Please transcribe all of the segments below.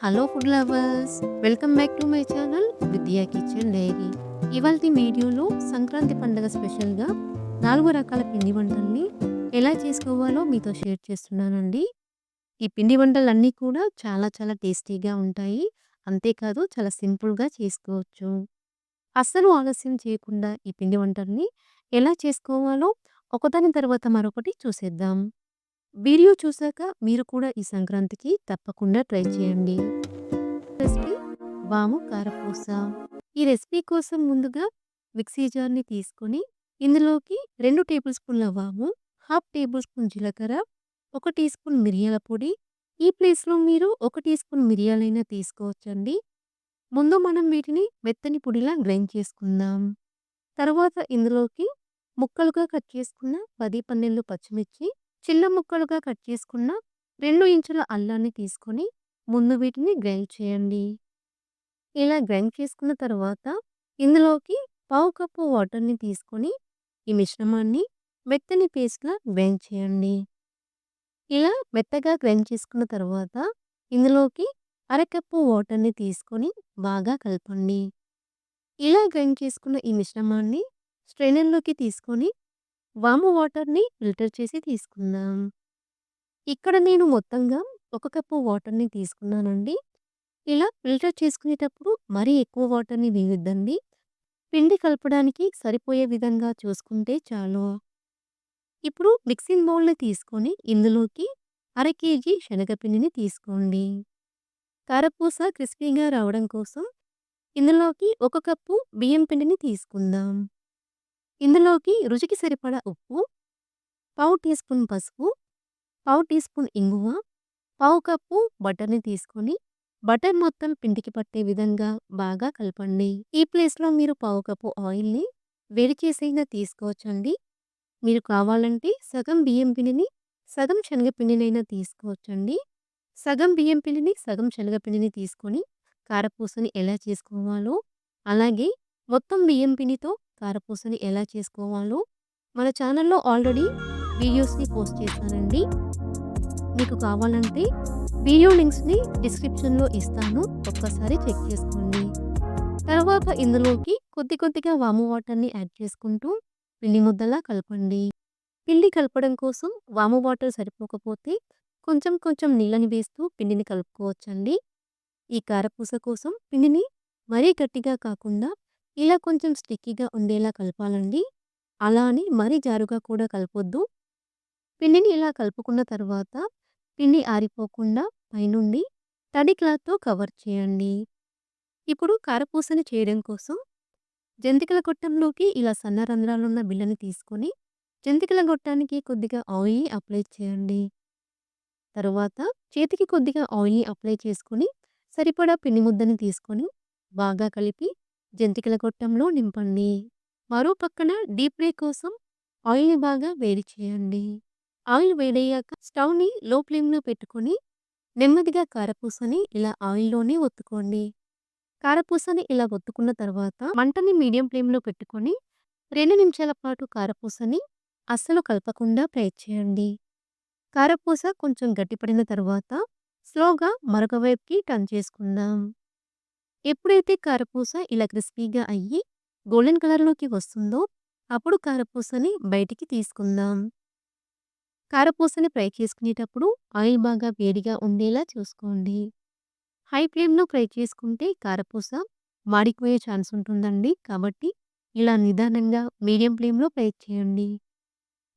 Hello food lovers welcome back to my channel Vidya kitchen diary ఇవాళ వీడియోలో సంక్రాంతి పండుగ స్పెషల్గా నాలుగు రకాల పిండి వంటల్ని ఎలా చేసుకోవాలో మీతో షేర్ చేస్తున్నానండి. ఈ పిండి వంటలన్నీ కూడా చాలా చాలా టేస్టీగా ఉంటాయి. అంతేకాదు చాలా సింపుల్గా చేసుకోవచ్చు. అస్సలు ఆలస్యం చేయకుండా ఈ పిండి వంటల్ని ఎలా చేసుకోవాలో ఒకదాని తర్వాత మరొకటి చూసేద్దాం. వీడియో చూశాక మీరు కూడా ఈ సంక్రాంతికి తప్పకుండా ట్రై చేయండి. రెసిపీ వాము కారపూస. ఈ రెసిపీ కోసం ముందుగా మిక్సీ జార్ని తీసుకొని ఇందులోకి రెండు టేబుల్ స్పూన్ల వాము హాఫ్ టేబుల్ స్పూన్ జీలకర్ర ఒక టీ స్పూన్ మిరియాల పొడి. ఈ ప్లేస్లో మీరు ఒక టీ స్పూన్ మిరియాలైనా తీసుకోవచ్చండి. ముందు మనం వీటిని మెత్తని పొడిలా గ్రైండ్ చేసుకుందాం. తర్వాత ఇందులోకి ముక్కలుగా కట్ చేసుకున్న పది పన్నెండు పచ్చిమిర్చి చిన్న ముక్కలుగా కట్ చేసుకున్న రెండు ఇంచుల అల్లాన్ని తీసుకొని ముందు వీటిని గ్రైండ్ చేయండి. ఇలా గ్రైండ్ చేసుకున్న తర్వాత ఇందులోకి పావు కప్పు వాటర్ని తీసుకొని ఈ మిశ్రమాన్ని మెత్తని పేస్ట్లా గ్రైండ్ చేయండి. ఇలా మెత్తగా గ్రైండ్ చేసుకున్న తర్వాత ఇందులోకి అరకప్పు వాటర్ని తీసుకొని బాగా కలపండి. ఇలా గ్రైండ్ చేసుకున్న ఈ మిశ్రమాన్ని స్ట్రైనర్లోకి తీసుకొని వాము వాటర్ని ఫిల్టర్ చేసి తీసుకుందాం. ఇక్కడ నేను మొత్తంగా ఒక కప్పు వాటర్ని తీసుకున్నానండి. ఇలా ఫిల్టర్ చేసుకునేటప్పుడు మరీ ఎక్కువ వాటర్ని వేయొద్దండి. పిండి కలపడానికి సరిపోయే విధంగా చూసుకుంటే చాలు. ఇప్పుడు మిక్సింగ్ బౌల్ని తీసుకొని ఇందులోకి అర కేజీ శనగపిండిని తీసుకోండి. కారపూస క్రిస్పీగా రావడం కోసం ఇందులోకి ఒక కప్పు బియ్యం పిండిని తీసుకుందాం. ఇందులోకి రుచికి సరిపడా ఉప్పు పావు టీ స్పూన్ పసుపు పావు టీ స్పూన్ ఇంగువ పావు కప్పు బటర్ని తీసుకొని బటర్ మొత్తం పిండికి పట్టే విధంగా బాగా కలపండి. ఈ ప్లేస్లో మీరు పావు కప్పు ఆయిల్ని వేడి చేసైనా తీసుకోవచ్చండి. మీరు కావాలంటే సగం బియ్యం పిండిని సగం శనగపిండినైనా తీసుకోవచ్చండి. సగం బియ్యం పిండిని సగం శనగపిండిని తీసుకొని కారపూసని ఎలా చేసుకోవాలో అలాగే మొత్తం బియ్యం పిండితో కారపూసని ఎలా చేసుకోవాలో మన ఛానల్లో ఆల్రెడీ వీడియోస్ని పోస్ట్ చేశానండి. మీకు కావాలంటే వీడియో లింక్స్ని డిస్క్రిప్షన్లో ఇస్తాను. ఒక్కసారి చెక్ చేసుకోండి. తర్వాత ఇందులోకి కొద్ది కొద్దిగా వాము వాటర్ని యాడ్ చేసుకుంటూ పిండి ముద్దలా కలపండి. పిండి కలపడం కోసం వాము వాటర్ సరిపోకపోతే కొంచెం కొంచెం నీళ్ళని వేస్తూ పిండిని కలుపుకోవచ్చండి. ఈ కారపూస కోసం పిండిని మరీ గట్టిగా కాకుండా ఇలా కొంచెం స్టిక్కీగా ఉండేలా కలపాలండి. అలా అని మరీ జారుగా కూడా కలపొద్దు. పిండిని ఇలా కలుపుకున్న తర్వాత పిండి ఆరిపోకుండా పైనుండి తడి క్లాత్తో కవర్ చేయండి. ఇప్పుడు కారపూసని చేయడం కోసం జంతికల గొట్టంలోకి ఇలా సన్న రంధ్రాలున్న బిళ్ళని తీసుకొని జంతికల గొట్టానికి కొద్దిగా ఆయిల్ అప్లై చేయండి. తరువాత చేతికి కొద్దిగా ఆయిల్ని అప్లై చేసుకొని సరిపడా పిండి ముద్దని తీసుకొని బాగా కలిపి జంతికల గొట్టంలో నింపండి. మరో పక్కన డీప్ ఫ్రై కోసం ఆయిల్ని బాగా వేడి చేయండి. ఆయిల్ వేడయ్యాక స్టవ్ని లో ఫ్లేమ్లో పెట్టుకొని నెమ్మదిగా కారపూసని ఇలా ఆయిల్లోనే ఒత్తుకోండి. కారపూసని ఇలా ఒత్తుకున్న తర్వాత మంటని మీడియం ఫ్లేమ్లో పెట్టుకొని రెండు నిమిషాల పాటు కారపూసని అస్సలు కలపకుండా ఫ్రై చేయండి. కారపూస కొంచెం గట్టిపడిన తర్వాత స్లోగా మరొక వైపుకి టర్న్ చేసుకుందాం. ఎప్పుడైతే కారపూస ఇలా క్రిస్పీగా అయ్యి గోల్డెన్ కలర్లోకి వస్తుందో అప్పుడు కారపూసని బయటికి తీసుకుందాం. కారపూసని ఫ్రై చేసుకునేటప్పుడు ఆయిల్ బాగా వేడిగా ఉండేలా చూసుకోండి. హై ఫ్లేమ్లో ఫ్రై చేసుకుంటే కారపూస మాడిపోయే ఛాన్స్ ఉంటుందండి. కాబట్టి ఇలా నిదానంగా మీడియం ఫ్లేమ్లో ఫ్రై చేయండి.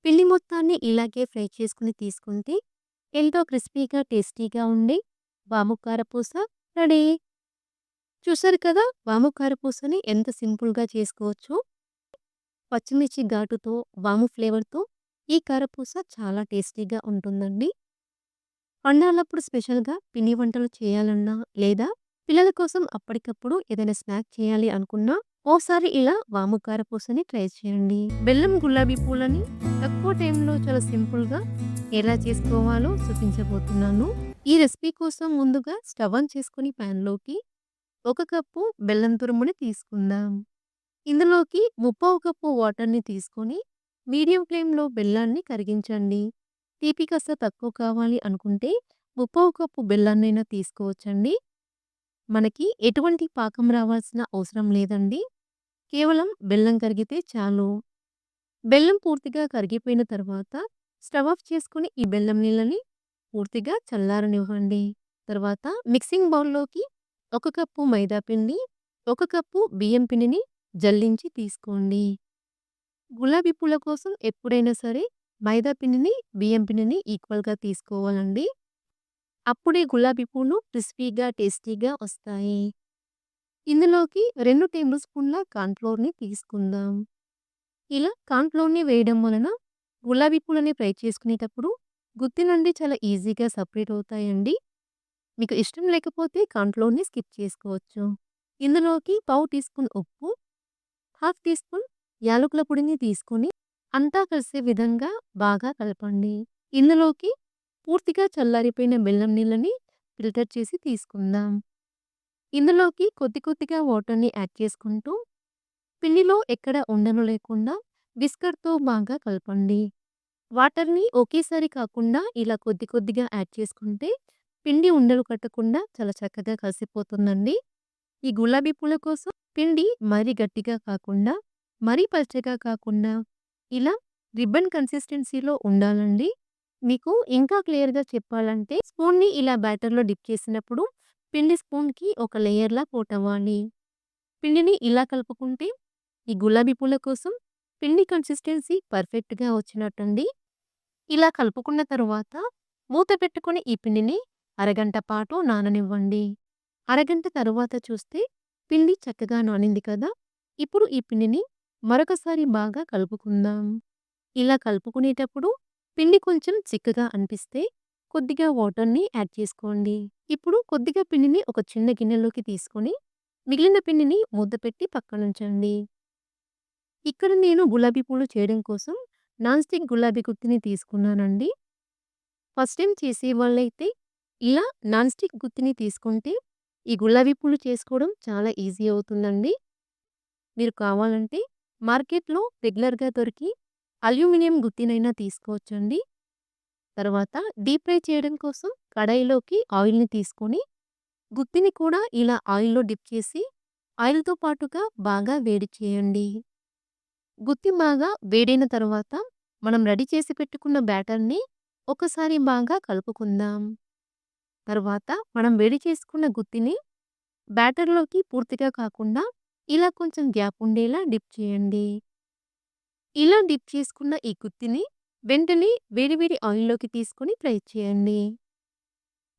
పిండి మొత్తాన్ని ఇలాగే ఫ్రై చేసుకుని తీసుకుంటే ఎంతో క్రిస్పీగా టేస్టీగా ఉండే బాము కారపూస రెడీ. చూసారు కదా! వాము కారపూసని ఎంత సింపుల్గా చేసుకోవచ్చు. పచ్చిమిర్చి ఘాటుతో వాము ఫ్లేవర్తో ఈ కారపూస చాలా టేస్టీగా ఉంటుందండి. పండాలప్పుడు స్పెషల్గా పిండి వంటలు చేయాలన్నా లేదా పిల్లల కోసం అప్పటికప్పుడు ఏదైనా స్నాక్ చేయాలి అనుకున్నా ఓసారి ఇలా వాము కారపూసని ట్రై చేయండి. బెల్లం గులాబీ పూలని తక్కువ టైంలో చాలా సింపుల్గా ఎలా చేసుకోవాలో చూపించబోతున్నాను. ఈ రెసిపీ కోసం ముందుగా స్టవ్ ఆన్ చేసుకుని ప్యాన్లోకి ఒక కప్పు బెల్లం తురుముని తీసుకుందాం ఇందులోకి ముప్పావు కప్పు వాటర్ని తీసుకొని మీడియం ఫ్లేమ్లో బెల్లాన్ని కరిగించండి తీపి కాస్త తక్కువ కావాలి అనుకుంటే ముప్పావు కప్పు బెల్లాన్నైనా తీసుకోవచ్చండి మనకి ఎటువంటి పాకం రావాల్సిన అవసరం లేదండి. కేవలం బెల్లం కరిగితే చాలు. బెల్లం పూర్తిగా కరిగిపోయిన తర్వాత స్టవ్ ఆఫ్ చేసుకుని ఈ బెల్లం నీళ్ళని పూర్తిగా చల్లారనివ్వండి. తర్వాత మిక్సింగ్ బౌల్‌లోకి ఒక కప్పు మైదాపిండి ఒక కప్పు బియ్యం పిండిని జల్లించి తీసుకోండి. గులాబీ పూల కోసం ఎప్పుడైనా సరే మైదా పిండిని, బియ్యం పిండిని ఈక్వల్‌గా తీసుకోవాలండి. అప్పుడే గులాబీ పూలు క్రిస్పీగా, టేస్టీగా వస్తాయి. ఇందులోకి రెండు టేబుల్ స్పూన్ల కార్న్ ఫ్లోర్‌ని తీసుకుందాం. ఇలా కార్న్ ఫ్లోర్‌ని వేయడం వలన గులాబీ పూలని ఫ్రై చేసుకునేటప్పుడు గుత్తి నుండి చాలా ఈజీగా సపరేట్ అవుతాయండి. మీకు ఇష్టం లేకపోతే కంట్లోనే స్కిప్ చేసుకోవచ్చు. ఇందులోకి పావు టీ స్పూన్ ఉప్పు, హాఫ్ టీ స్పూన్ యాలకుల పొడిని తీసుకొని అంతా కలిసే విధంగా బాగా కలపండి. ఇందులోకి పూర్తిగా చల్లారిపోయిన బెల్లం నీళ్ళని ఫిల్టర్ చేసి తీసుకుందాం. ఇందులోకి కొద్ది కొద్దిగా వాటర్‌ని యాడ్ చేసుకుంటూ పిండిలో ఎక్కడ ఉండను లేకుండా విస్కర్‌తో బాగా కలపండి. వాటర్‌ని ఒకేసారి కాకుండా ఇలా కొద్ది కొద్దిగా యాడ్ చేసుకుంటే పిండి ఉండలు కట్టకుండా చాలా చక్కగా కలిసిపోతుందండి. ఈ గులాబీ పూల కోసం పిండి మరీ గట్టిగా కాకుండా, మరీ పల్చగా కాకుండా ఇలా రిబ్బన్ కన్సిస్టెన్సీలో ఉండాలండి. మీకు ఇంకా క్లియర్‌గా చెప్పాలంటే స్పూన్‌ని ఇలా బ్యాటర్‌లో డిప్ చేసినప్పుడు పిండి స్పూన్‌కి ఒక లేయర్‌లా కోట్ అవ్వాలి. పిండిని ఇలా కలుపుకుంటే ఈ గులాబీ పూల కోసం పిండి కన్సిస్టెన్సీ పర్ఫెక్ట్‌గా వచ్చినట్టండి. ఇలా కలుపుకున్న తరువాత మూత పెట్టుకుని ఈ పిండిని అరగంట పాటు నాననివ్వండి. అరగంట తరువాత చూస్తే పిండి చక్కగా నానింది కదా! ఇప్పుడు ఈ పిండిని మరొకసారి బాగా కలుపుకుందాం. ఇలా కలుపుకునేటప్పుడు పిండి కొంచెం చిక్కగా అనిపిస్తే కొద్దిగా వాటర్‌ని యాడ్ చేసుకోండి. ఇప్పుడు కొద్దిగా పిండిని ఒక చిన్న గిన్నెలోకి తీసుకొని మిగిలిన పిండిని మూత పెట్టి పక్కనుంచండి. ఇక్కడ నేను గులాబీ పూలు చేయడం కోసం నాన్ స్టిక్ గులాబీ గుత్తిని తీసుకున్నానండి. ఫస్ట్ టైమ్ చేసేవాళ్ళైతే ఇలా నాన్ స్టిక్ గుత్తిని తీసుకుంటే ఈ గులాబీ పూలు చేసుకోవడం చాలా ఈజీ అవుతుందండి. మీరు కావాలంటే మార్కెట్‌లో రెగ్యులర్‌గా దొరికి అల్యూమినియం గుత్తినైనా తీసుకోవచ్చండి. తర్వాత డీప్ ఫ్రై చేయడం కోసం కడాయిలోకి ఆయిల్‌ని తీసుకొని గుత్తిని కూడా ఇలా ఆయిల్‌లో డిప్ చేసి ఆయిల్‌తో పాటుగా బాగా వేడి చేయండి. గుత్తి బాగా వేడైన తర్వాత మనం రెడీ చేసి పెట్టుకున్న బ్యాటర్‌ని ఒకసారి బాగా కలుపుకుందాం. తర్వాత మనం వేడి చేసుకున్న గుత్తిని బ్యాటర్‌లోకి పూర్తిగా కాకుండా ఇలా కొంచెం గ్యాప్ ఉండేలా డిప్ చేయండి. ఇలా డిప్ చేసుకున్న ఈ గుత్తిని వెంటనే వేడి వేడి ఆయిల్‌లోకి తీసుకొని ఫ్రై చేయండి.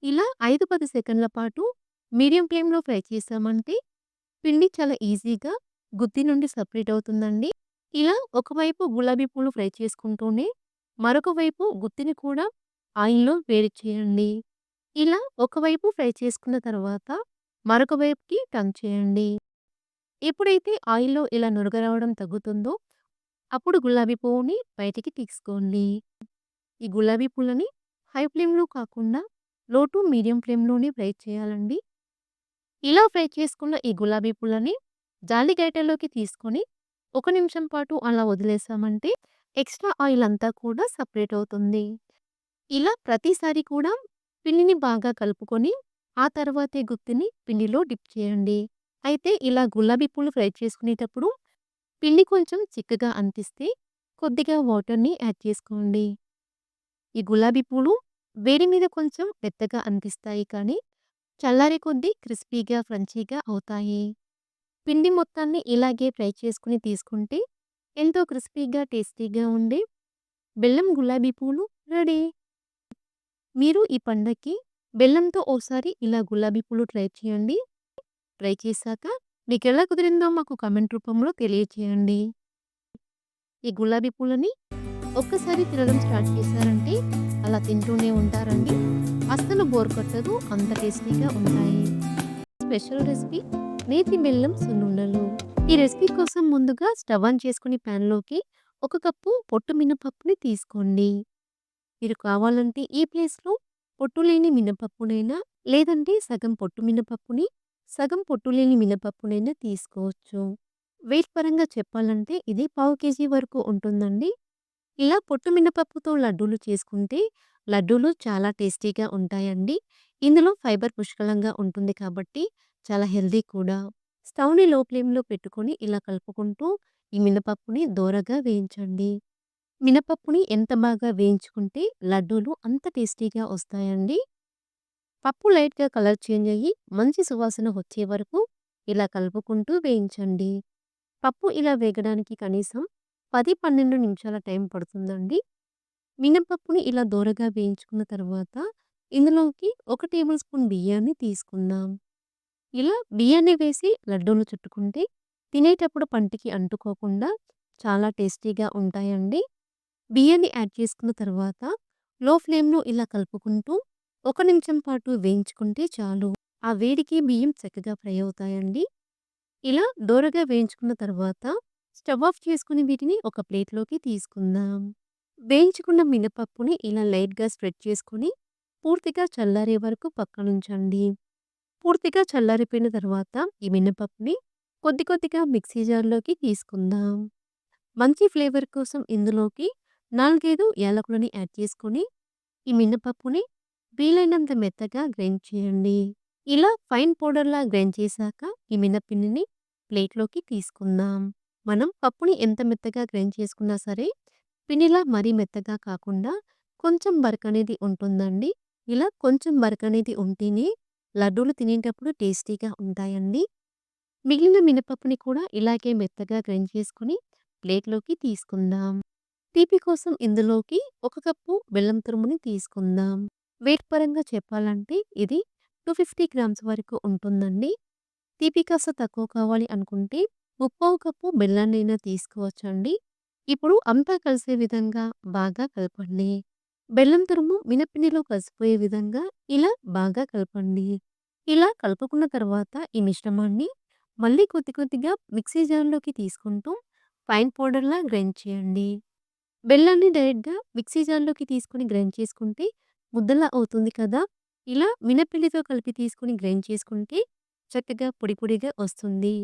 ఇలా ఐదు పది సెకండ్ల పాటు మీడియం ఫ్లేమ్‌లో ఫ్రై చేసామంటే పిండి చాలా ఈజీగా గుత్తి నుండి సపరేట్ అవుతుందండి. ఇలా ఒకవైపు గులాబీ పూలు ఫ్రై చేసుకుంటూనే మరొక వైపు గుత్తిని కూడా ఆయిల్‌లో వేడి చేయండి. ఇలా ఒకవైపు ఫ్రై చేసుకున్న తర్వాత మరొక వైపుకి టర్న్ చేయండి. ఎప్పుడైతే ఆయిల్‌లో ఇలా నురగరావడం తగ్గుతుందో అప్పుడు గులాబీ పువ్వుని బయటికి తీసుకోండి. ఈ గులాబీ పూలని హై ఫ్లేమ్‌లో కాకుండా లో టు మీడియం ఫ్లేమ్‌లోనే ఫ్రై చేయాలండి. ఇలా ఫ్రై చేసుకున్న ఈ గులాబీ పూలని జాలి గరిటెలోకి తీసుకొని ఒక నిమిషం పాటు అలా వదిలేసామంటే ఎక్స్ట్రా ఆయిల్ అంతా కూడా సపరేట్ అవుతుంది. ఇలా ప్రతిసారి కూడా పిండిని బాగా కలుపుకొని ఆ తర్వాతే గుత్తిని పిండిలో డిప్ చేయండి. అయితే ఇలా గులాబీ పూలు ఫ్రై చేసుకునేటప్పుడు పిండి కొంచెం చిక్కగా అనిపిస్తే కొద్దిగా వాటర్‌ని యాడ్ చేసుకోండి. ఈ గులాబీ పూలు వేడి మీద కొంచెం మెత్తగా అనిపిస్తాయి కానీ చల్లారే కొద్దీ క్రిస్పీగా, క్రంచీగా అవుతాయి. పిండి మొత్తాన్ని ఇలాగే ఫ్రై చేసుకుని తీసుకుంటే ఎంతో క్రిస్పీగా, టేస్టీగా ఉండే బెల్లం గులాబీ పూలు రెడీ. మీరు ఈ పండక్కి బెల్లంతో ఓసారి ఇలా గులాబీ పూలు ట్రై చేయండి. ట్రై చేశాక మీకు ఎలా కుదిరిందో మాకు కామెంట్ రూపంలో తెలియచేయండి. ఈ గులాబీ పూలని ఒక్కసారి తినడం స్టార్ట్ చేశారంటే అలా తింటూనే ఉంటారండి. అస్సలు బోర్ కొట్టదు. అంత టేస్టీగా ఉంటాయి. స్పెషల్ రెసిపీ నేతి బెల్లం సున్నుండలు. ఈ రెసిపీ కోసం ముందుగా స్టవ్ ఆన్ చేసుకుని ప్యాన్‌లోకి ఒక కప్పు పొట్టు మినపప్పుని తీసుకోండి. మీరు కావాలంటే ఈ ప్లేస్‌లో పొట్టు లేని మినపప్పునైనా లేదంటే సగం పొట్టు మినపప్పుని, సగం పొట్టు లేని మినపప్పునైనా తీసుకోవచ్చు. వెయిట్ పరంగా చెప్పాలంటే ఇది పావు కేజీ వరకు ఉంటుందండి. ఇలా పొట్టు మినపప్పుతో లడ్డూలు చేసుకుంటే లడ్డూలు చాలా టేస్టీగా ఉంటాయండి. ఇందులో ఫైబర్ పుష్కలంగా ఉంటుంది కాబట్టి చాలా హెల్దీ కూడా. స్టవ్‌ని లో ఫ్లేమ్‌లో పెట్టుకొని ఇలా కలుపుకుంటూ ఈ మినపప్పుని దోరగా వేయించండి. మినపప్పుని ఎంత బాగా వేయించుకుంటే లడ్డూలు అంత టేస్టీగా వస్తాయండి. పప్పు లైట్‌గా కలర్ చేంజ్ అయ్యి మంచి సువాసన వచ్చే వరకు ఇలా కలుపుకుంటూ వేయించండి. పప్పు ఇలా వేగడానికి కనీసం 10, 12 నిమిషాల టైం పడుతుందండి. మినపప్పుని ఇలా దోరగా వేయించుకున్న తర్వాత ఇందులోకి ఒక టేబుల్ స్పూన్ బియ్యాన్ని తీసుకుందాం. ఇలా బియ్యాన్ని వేసి లడ్డూలు చుట్టుకుంటే తినేటప్పుడు పంటికి అంటుకోకుండా చాలా టేస్టీగా ఉంటాయండి. బియ్యాన్ని యాడ్ చేసుకున్న తర్వాత లో ఫ్లేమ్‌లో ఇలా కలుపుకుంటూ ఒక నిమిషం పాటు వేయించుకుంటే చాలు. ఆ వేడికి బియ్యం చక్కగా ఫ్రై అవుతాయండి. ఇలా దోరగా వేయించుకున్న తర్వాత స్టవ్ ఆఫ్ చేసుకుని వీటిని ఒక ప్లేట్‌లోకి తీసుకుందాం. వేయించుకున్న మినపప్పుని ఇలా లైట్‌గా స్ప్రెడ్ చేసుకుని పూర్తిగా చల్లారే వరకు పక్కనుంచండి. పూర్తిగా చల్లారిపోయిన తర్వాత ఈ మినపప్పుని కొద్ది కొద్దిగా మిక్సీ జార్‌లోకి తీసుకుందాం. మంచి ఫ్లేవర్ కోసం ఇందులోకి 4, 5 యాలకులని యాడ్ చేసుకొని ఈ మినపప్పుని వీలైనంత మెత్తగా గ్రైండ్ చేయండి. ఇలా ఫైన్ పౌడర్‌లా గ్రైండ్ చేశాక ఈ మినపిండిని ప్లేట్‌లోకి తీసుకుందాం. మనం పప్పుని ఎంత మెత్తగా గ్రైండ్ చేసుకున్నా సరే పిండిలా మరీ మెత్తగా కాకుండా కొంచెం బరకనేది ఉంటుందండి. ఇలా కొంచెం బరకనేది ఉంటేనే లడ్డూలు తినేటప్పుడు టేస్టీగా ఉంటాయండి. మిగిలిన మినపప్పుని కూడా ఇలాగే మెత్తగా గ్రైండ్ చేసుకుని ప్లేట్‌లోకి తీసుకుందాం. తీపి కోసం ఇందులోకి ఒక కప్పు బెల్లం తురుముని తీసుకుందాం. వెయిట్ పరంగా చెప్పాలంటే ఇది 250 గ్రామ్స్ వరకు ఉంటుందండి. తీపి కాస్త తక్కువ కావాలి అనుకుంటే ముప్పావు కప్పు బెల్లాన్నైనా తీసుకోవచ్చండి. ఇప్పుడు అంతా కలిసే విధంగా బాగా కలపండి. బెల్లం తురుము మినపిండిలో కలిసిపోయే విధంగా ఇలా బాగా కలపండి. ఇలా కలుపుకున్న తర్వాత ఈ మిశ్రమాన్ని మళ్ళీ కొద్ది కొద్దిగా మిక్సీ జార్‌లోకి తీసుకుంటూ ఫైన్ పౌడర్‌లా గ్రైండ్ చేయండి. బెల్లాన్ని డైరెక్ట్‌గా మిక్సీ జార్‌లోకి తీసుకొని గ్రైండ్ చేసుకుంటే ముద్దలా అవుతుంది కదా! ఇలా మినపిండితో కలిపి తీసుకొని గ్రైండ్ చేసుకుంటే చక్కగా పొడి పొడిగా వస్తుంది.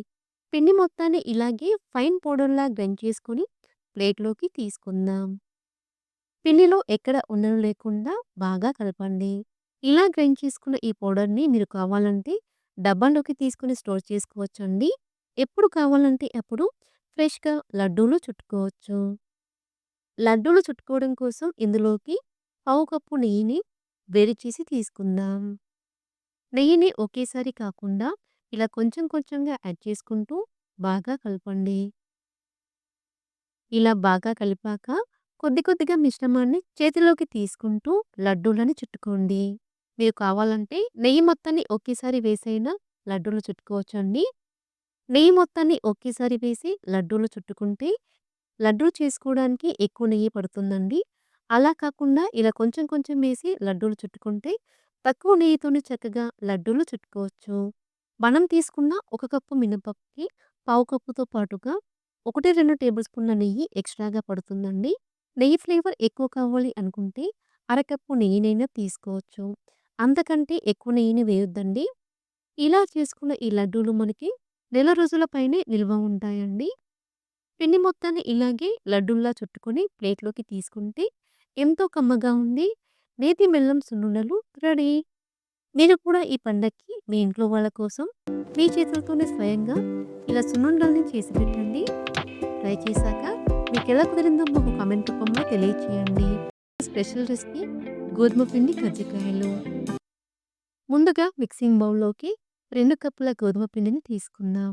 పిండి మొత్తాన్ని ఇలాగే ఫైన్ పౌడర్‌లా గ్రైండ్ చేసుకొని ప్లేట్‌లోకి తీసుకుందాం. పిండిలో ఎక్కడ ఉండలు లేకుండా బాగా కలపండి. ఇలా గ్రైండ్ చేసుకున్న ఈ పౌడర్‌ని మీరు కావాలంటే డబ్బాలోకి తీసుకొని స్టోర్ చేసుకోవచ్చండి. ఎప్పుడు కావాలంటే అప్పుడు ఫ్రెష్‌గా లడ్డూలు చుట్టుకోవచ్చు. లడ్డూలు చుట్టుకోవడం కోసం ఇందులోకి పావు కప్పు నెయ్యిని వేడి చేసి తీసుకుందాం. నెయ్యిని ఒకేసారి కాకుండా ఇలా కొంచెం కొంచెంగా యాడ్ చేసుకుంటూ బాగా కలపండి. ఇలా బాగా కలిపాక కొద్ది కొద్దిగా మిశ్రమాన్ని చేతిలోకి తీసుకుంటూ లడ్డూలని చుట్టుకోండి. మీరు కావాలంటే నెయ్యి మొత్తాన్ని ఒకేసారి వేసైనా లడ్డూలు చుట్టుకోవచ్చండి. నెయ్యి మొత్తాన్ని ఒకేసారి వేసి లడ్డూలు చుట్టుకుంటే లడ్డూలు చేసుకోవడానికి ఎక్కువ నెయ్యి పడుతుందండి. అలా కాకుండా ఇలా కొంచెం కొంచెం వేసి లడ్డూలు చుట్టుకుంటే తక్కువ నెయ్యితోనే చక్కగా లడ్డూలు చుట్టుకోవచ్చు. మనం తీసుకున్న ఒక కప్పు మినపప్పుకి పావు కప్పుతో పాటుగా 1, 2 టేబుల్ స్పూన్ల నెయ్యి ఎక్స్‌ట్రాగా పడుతుందండి. నెయ్యి ఫ్లేవర్ ఎక్కువ కావాలి అనుకుంటే అరకప్పు నెయ్యినైనా తీసుకోవచ్చు. అంతకంటే ఎక్కువ నెయ్యిని వేయొద్దండి. ఇలా చేసుకున్న ఈ లడ్డూలు మనకి నెల రోజుల పైనే నిల్వ ఉంటాయండి. పిండి మొత్తాన్ని ఇలాగే లడ్డూల్లా చుట్టుకొని ప్లేట్‌లోకి తీసుకుంటే ఎంతో కమ్మగా ఉంది నేతి బెల్లం సున్నుండలు రెడీ. మీరు కూడా ఈ పండక్కి మీ ఇంట్లో వాళ్ళ కోసం మీ చేతులతోనే స్వయంగా ఇలా సున్నుండల్ని చేసి పెట్టండి. ట్రై చేశాక ఎలా కుదిరిందో మాకు కామెంట్ రూపంలో తెలియచేయండి. స్పెషల్ రెసిపీ గోధుమ పిండి కజ్జికాయలు. ముందుగా మిక్సింగ్ బౌల్‌లోకి రెండు కప్పుల గోధుమ పిండిని తీసుకుందాం.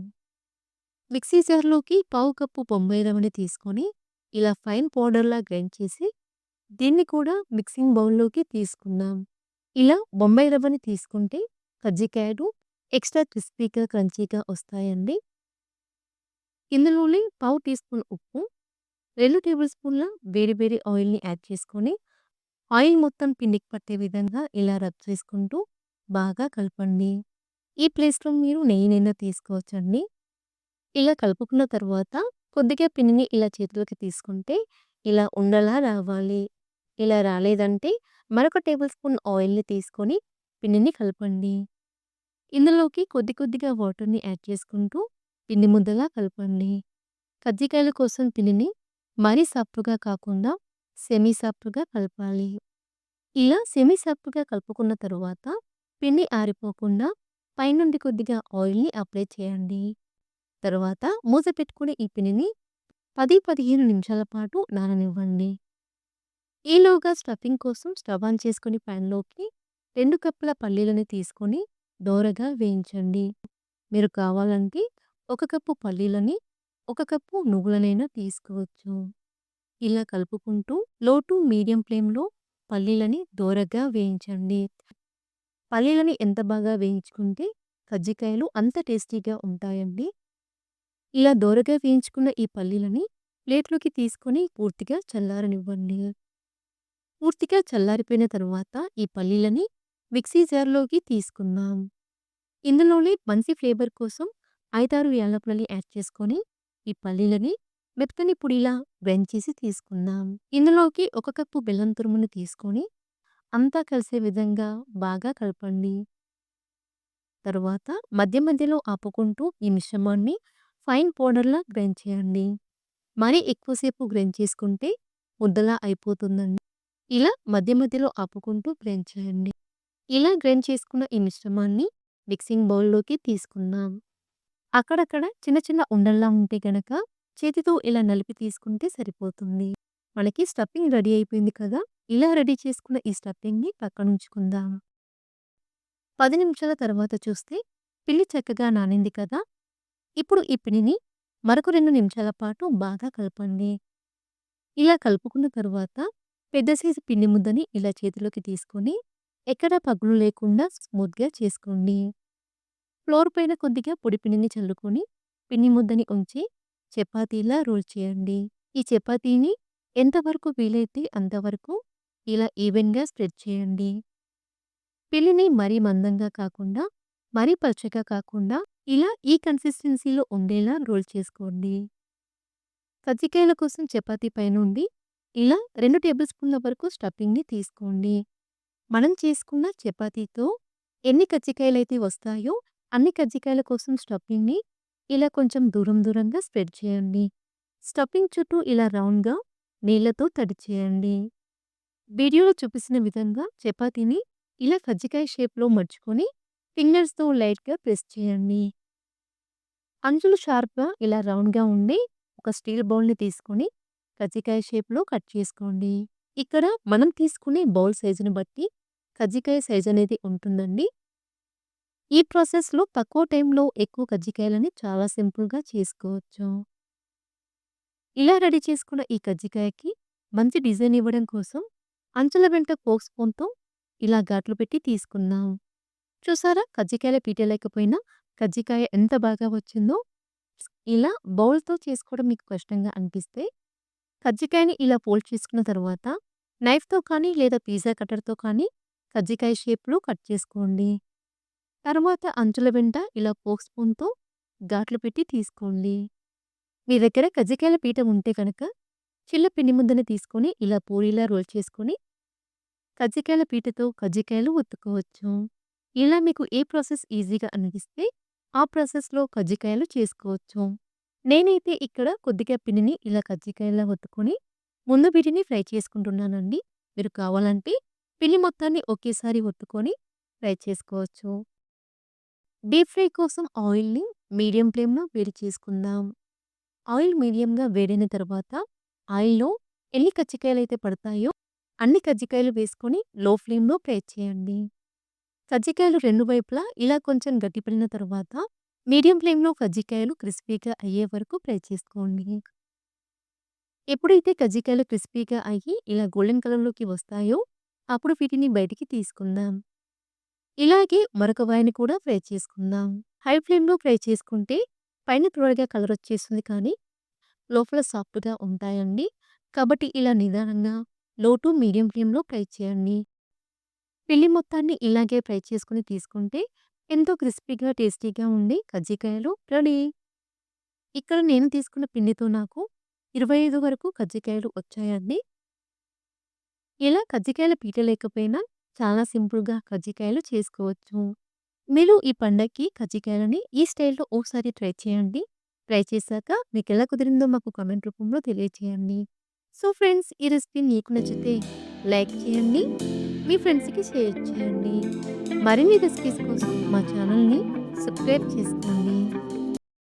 మిక్సీ జార్‌లోకి పావు కప్పు బొంబాయి రవ్వని తీసుకొని ఇలా ఫైన్ పౌడర్‌లా గ్రైండ్ చేసి దీన్ని కూడా మిక్సింగ్ బౌల్‌లోకి తీసుకుందాం. ఇలా బొంబాయి రవ్వని తీసుకుంటే కజ్జికాయలు ఎక్స్‌ట్రా క్రిస్పీగా, క్రంచీగా వస్తాయండి. ఇందులోనే పావు టీ స్పూన్ ఉప్పు, రెండు టేబుల్ స్పూన్ల వేడి వేడి ఆయిల్‌ని యాడ్ చేసుకొని ఆయిల్ మొత్తం పిండికి పట్టే విధంగా ఇలా రబ్ చేసుకుంటూ బాగా కలపండి. ఈ ప్లేస్‌లో మీరు నెయ్యినైనా తీసుకోవచ్చండి. ఇలా కలుపుకున్న తర్వాత కొద్దిగా పిండిని ఇలా చేతిలోకి తీసుకుంటే ఇలా ఉండలా రావాలి. ఇలా రాలేదంటే మరొక టేబుల్ స్పూన్ ఆయిల్‌ని తీసుకొని పిండిని కలపండి. ఇందులోకి కొద్ది కొద్దిగా వాటర్‌ని యాడ్ చేసుకుంటూ పిండి ముద్దలా కలపండి. కజ్జికాయల కోసం పిండిని మరీ సాఫ్ట్‌గా కాకుండా సెమీ సాఫ్ట్‌గా కలపాలి. ఇలా సెమీ సాఫ్ట్‌గా కలుపుకున్న తరువాత పిండి ఆరిపోకుండా పైనుండి కొద్దిగా ఆయిల్‌ని అప్లై చేయండి. తర్వాత మూత పెట్టుకునే ఈ పిండిని 10, 15 నిమిషాల పాటు నాననివ్వండి. ఈలోగా స్టఫింగ్ కోసం స్టవ్ ఆన్ చేసుకుని ప్యాన్లోకి రెండు కప్పుల పల్లీలని తీసుకొని దోరగా వేయించండి. మీరు కావాలంటే ఒక కప్పు పల్లీలని, ఒక కప్పు నువ్వులనైనా తీసుకోవచ్చు. ఇలా కలుపుకుంటూ లో టు మీడియం ఫ్లేమ్‌లో పల్లీలని దోరగా వేయించండి. పల్లీలని ఎంత బాగా వేయించుకుంటే కజ్జికాయలు అంత టేస్టీగా ఉంటాయండి. ఇలా దోరగా వేయించుకున్న ఈ పల్లీలని ప్లేట్‌లోకి తీసుకొని పూర్తిగా చల్లారనివ్వండి. పూర్తిగా చల్లారిపోయిన తరువాత ఈ పల్లీలని మిక్సీ జార్‌లోకి తీసుకుందాం. ఇందులోనే మంచి ఫ్లేవర్ కోసం 5, 6 యాలకులని యాడ్ చేసుకొని ఈ పల్లీలని మెత్తని పొడిలా గ్రైండ్ చేసి తీసుకుందాం. ఇందులోకి ఒక కప్పు బెల్లం తురుమును తీసుకొని అంతా కలిసే విధంగా బాగా కలపండి. తరువాత మధ్య మధ్యలో ఆపుకుంటూ ఈ మిశ్రమాన్ని ఫైన్ పౌడర్‌లా గ్రైండ్ చేయండి. మరీ ఎక్కువసేపు గ్రైండ్ చేసుకుంటే ముద్దలా అయిపోతుందండి. ఇలా మధ్య మధ్యలో ఆపుకుంటూ గ్రైండ్ చేయండి. ఇలా గ్రైండ్ చేసుకున్న ఈ మిశ్రమాన్ని మిక్సింగ్ బౌల్‌లోకి తీసుకుందాం. అక్కడక్కడ చిన్న చిన్న ఉండల్లా ఉంటే గనక చేతితో ఇలా నలిపి తీసుకుంటే సరిపోతుంది. మనకి స్టఫింగ్ రెడీ అయిపోయింది కదా! ఇలా రెడీ చేసుకున్న ఈ స్టఫింగ్‌ని పక్కనుంచుకుందాం. పది నిమిషాల తర్వాత చూస్తే పిల్లి చక్కగా నానింది కదా! ఇప్పుడు ఈ పిండిని మరొక రెండు నిమిషాల పాటు బాగా కలపండి. ఇలా కలుపుకున్న తరువాత పెద్ద సైజు పిండి ముద్దని ఇలా చేతిలోకి తీసుకొని ఎక్కడా పగులు లేకుండా స్మూత్‌గా చేసుకోండి. ఫ్లోర్ పైన కొద్దిగా పొడి పిండిని చల్లుకొని పిండి ముద్దని ఉంచి చపాతీలా రోల్ చేయండి. ఈ చపాతీని ఎంతవరకు వీలైతే అంతవరకు ఇలా ఈవెన్‌గా స్ప్రెడ్ చేయండి. పిండిని మరీ మందంగా కాకుండా, మరీ పల్చగా కాకుండా ఇలా ఈ కన్సిస్టెన్సీలో ఉండేలా రోల్ చేసుకోండి. కజ్జికాయల కోసం చపాతీ పైనుండి ఇలా రెండు టేబుల్ స్పూన్ల వరకు స్టఫింగ్‌ని తీసుకోండి. మనం చేసుకున్న చపాతీతో ఎన్ని కజ్జికాయలైతే వస్తాయో అన్ని కజ్జికాయల కోసం స్టఫింగ్‌ని ఇలా కొంచెం దూరం దూరంగా స్ప్రెడ్ చేయండి. స్టఫింగ్ చుట్టూ ఇలా రౌండ్‌గా నీళ్ళతో తడి చేయండి. వీడియోలో చూపిస్తున్న విధంగా చపాతీని ఇలా కజ్జికాయ షేప్‌లో మడుచుకొని ఫింగర్స్‌తో లైట్‌గా ప్రెస్ చేయండి. అంచులు షార్ప్‌గా ఇలా రౌండ్‌గా ఉండి ఒక స్టీల్ బౌల్‌ని తీసుకొని కజ్జికాయ షేప్‌లో కట్ చేసుకోండి. ఇక్కడ మనం తీసుకునే బౌల్ సైజుని బట్టి కజ్జికాయ సైజ్ అనేది ఉంటుందండి. ఈ ప్రాసెస్‌లో తక్కువ టైంలో ఎక్కువ కజ్జికాయలని చాలా సింపుల్‌గా చేసుకోవచ్చు. ఇలా రెడీ చేసుకున్న ఈ కజ్జికాయకి మంచి డిజైన్ ఇవ్వడం కోసం అంచుల వెంట ఫోక్ స్పూన్‌తో ఇలా ఘాట్లు పెట్టి తీసుకున్నాం చూసారా కజ్జికాయల పీట లేకపోయినా కజ్జికాయ ఎంత బాగా వచ్చిందో? ఇలా బౌల్‌తో చేసుకోవడం మీకు కష్టంగా అనిపిస్తే కజ్జికాయని ఇలా ఫోల్డ్ చేసుకున్న తర్వాత నైఫ్‌తో కానీ లేదా పిజ్జా కట్టర్‌తో కానీ కజ్జికాయ షేప్‌లో కట్ చేసుకోండి. తర్వాత అంచుల వెంట ఇలా ఫోక్ స్పూన్‌తో ఘాట్లు పెట్టి తీసుకోండి. మీ దగ్గర కజ్జికాయల పీట ఉంటే గనక చిల్ల పిండి ముద్దని తీసుకొని ఇలా పూరీలా రోల్ చేసుకొని కజ్జికాయల పీటతో కజ్జికాయలు ఒత్తుకోవచ్చు. ఇలా మీకు ఏ ప్రాసెస్ ఈజీగా అనిపిస్తే ఆ ప్రాసెస్‌లో కజ్జికాయలు చేసుకోవచ్చు. నేనైతే ఇక్కడ కొద్దిగా పిండిని ఇలా కజ్జికాయలా ఒత్తుకొని ముందు వీటిని ఫ్రై చేసుకుంటున్నానండి. మీరు కావాలంటే పిండి మొత్తాన్ని ఒకేసారి ఒత్తుకొని ఫ్రై చేసుకోవచ్చు. డీప్ ఫ్రై కోసం ఆయిల్‌ని మీడియం ఫ్లేమ్‌లో వేడి చేసుకుందాం. ఆయిల్ మీడియంగా వేడైన తర్వాత ఆయిల్‌లో ఎన్ని కజ్జికాయలైతే పడతాయో అన్ని కజ్జికాయలు వేసుకొని లో ఫ్లేమ్‌లో ఫ్రై చేయండి. కజ్జికాయలు రెండు వైపులా ఇలా కొంచెం గట్టిపడిన తర్వాత మీడియం ఫ్లేమ్‌లో కజ్జికాయలు క్రిస్పీగా అయ్యే వరకు ఫ్రై చేసుకోండి. ఎప్పుడైతే కజ్జికాయలు క్రిస్పీగా అయ్యి ఇలా గోల్డెన్ కలర్‌లోకి వస్తాయో అప్పుడు వీటిని బయటికి తీసుకుందాం. ఇలాగే మరొక వాయిని కూడా ఫ్రై చేసుకుందాం. హై ఫ్లేమ్‌లో ఫ్రై చేసుకుంటే పైన త్వరగా కలర్ వచ్చేస్తుంది కానీ లోపల సాఫ్ట్‌గా ఉంటాయండి. కాబట్టి ఇలా నిదానంగా లో టు మీడియం ఫ్లేమ్‌లో ఫ్రై చేయండి. పిండి మొత్తాన్ని ఇలాగే ఫ్రై చేసుకుని తీసుకుంటే ఎంతో క్రిస్పీగా, టేస్టీగా ఉండే కజ్జికాయలు రెడీ. ఇక్కడ నేను తీసుకున్న పిండితో నాకు 25 వరకు కజ్జికాయలు వచ్చాయండి. ఇలా కజ్జికాయల పీట లేకపోయినా చాలా సింపుల్‌గా కజ్జికాయలు చేసుకోవచ్చు. మీరు ఈ పండగకి కజ్జికాయలని ఈ స్టైల్‌లో ఓసారి ట్రై చేయండి. ట్రై చేశాక మీకు ఎలా కుదిరిందో మాకు కామెంట్ రూపంలో తెలియచేయండి. సో ఫ్రెండ్స్ ఈ రెసిపీ మీకు నచ్చితే లైక్ చేయండి, మీ ఫ్రెండ్స్‌కి షేర్ చేయండి. మరిన్ని రెసిపీస్ కోసం మా ఛానల్‌ని సబ్స్క్రైబ్ చేసుకోండి.